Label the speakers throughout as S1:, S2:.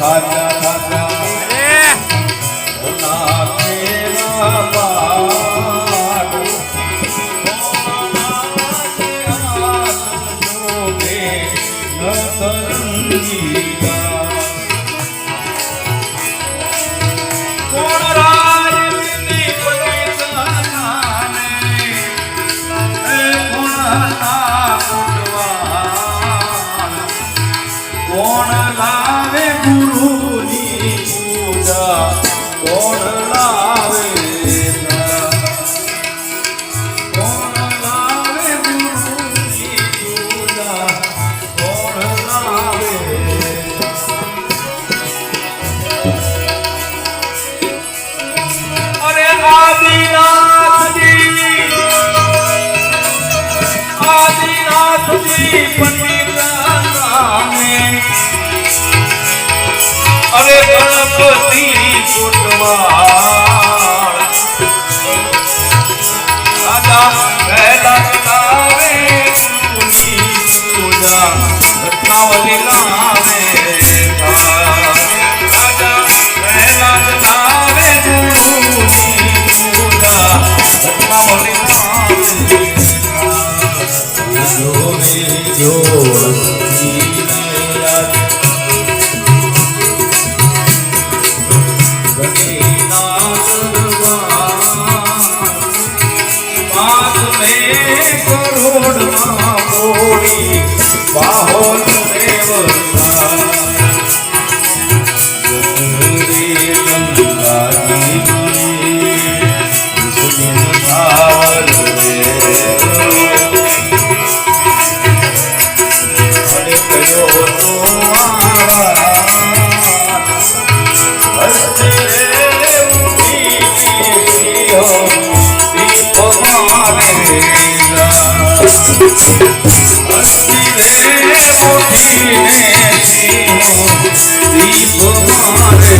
S1: Hallelujah. Nathji પંડિતાને. અરે ગણપતિ કોટવાળ રાજા વહેલા તારે સુની પૂજા રત્નાવલી લાવે ભાઈ जो दीप मारे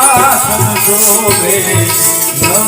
S1: આસન જોવે નમ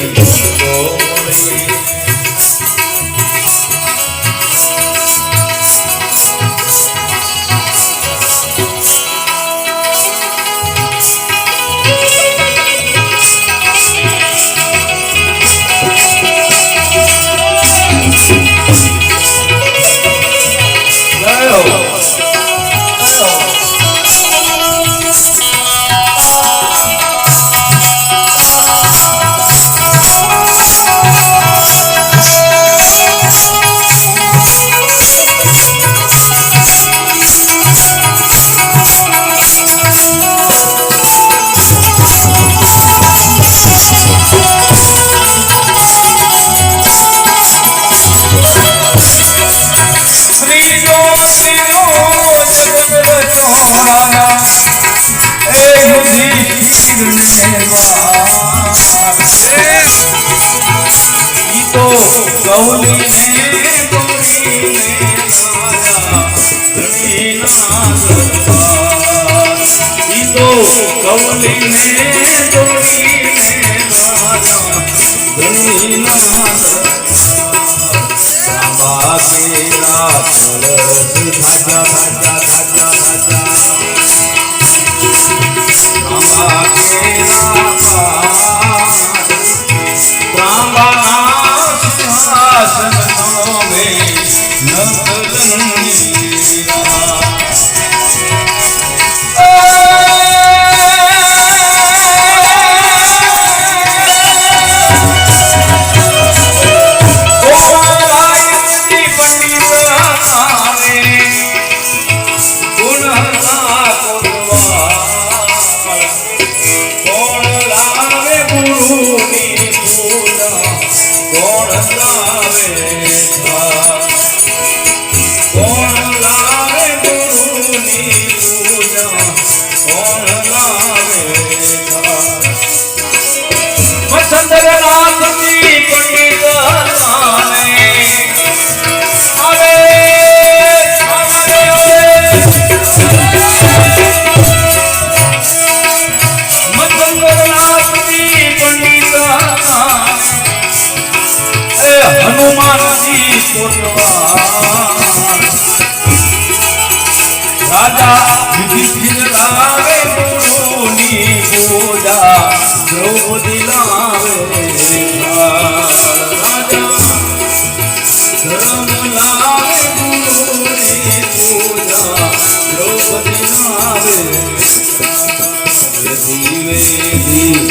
S1: ઈતો કવલીને દોરીને રાજા ધનીના સાંબા કેરા ફળ ધાજા ધાજા ધાજા ધાજા સાંબા કેરા ત્રાંબાના સિંહાસન મે નકલની રા રાજા યુધિષ્ઠિર લાવે ગુરુની પૂજા દ્રૌપદી લાવે ધર્મ લાવે ગુરુની પૂજા દ્રૌપદી લાવે જીવે જીવ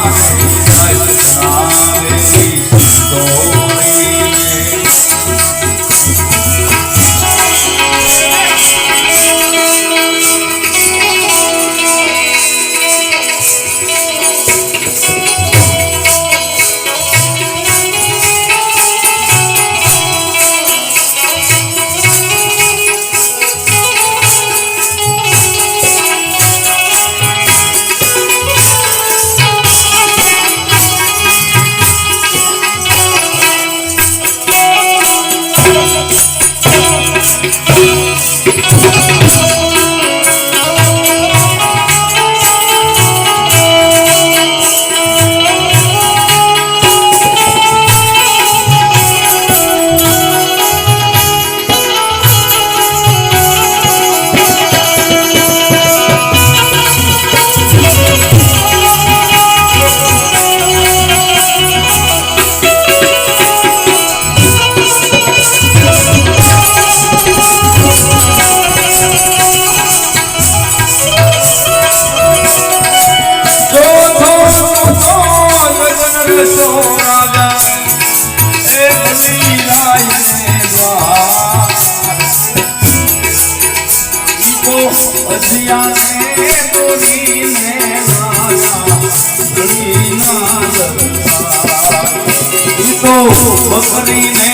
S1: કરીને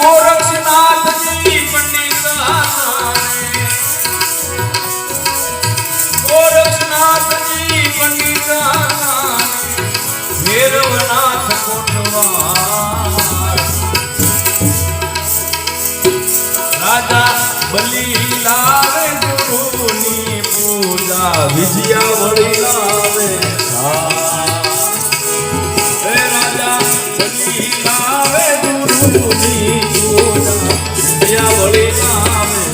S1: અરે ગોરક્ષનાથજી પંડિત હસાને. ગોરક્ષનાથજી પંડિત. ભૈરવનાથ કોટવાર. રાજા બલી લાવે ગુરુની પૂજા, વિજયા વળી લાવે હે રાજા બલી લાવે ગુરુની પૂજા વળી લાવે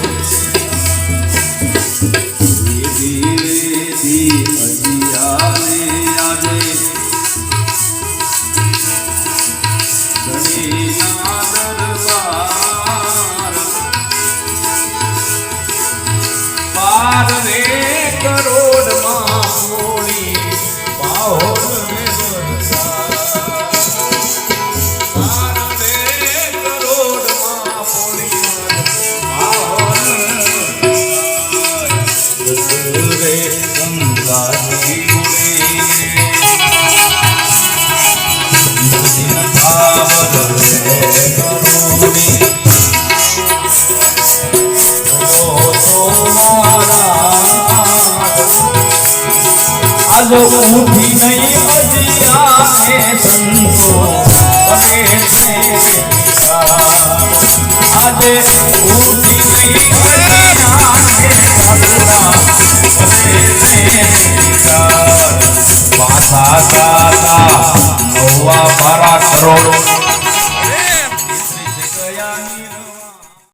S1: આજ ઉઠી નહીં અજિયાને સંતો અને આજે ઉઠી નહીં અજિયાને પાછા ગાતા નવા બારા કરોડ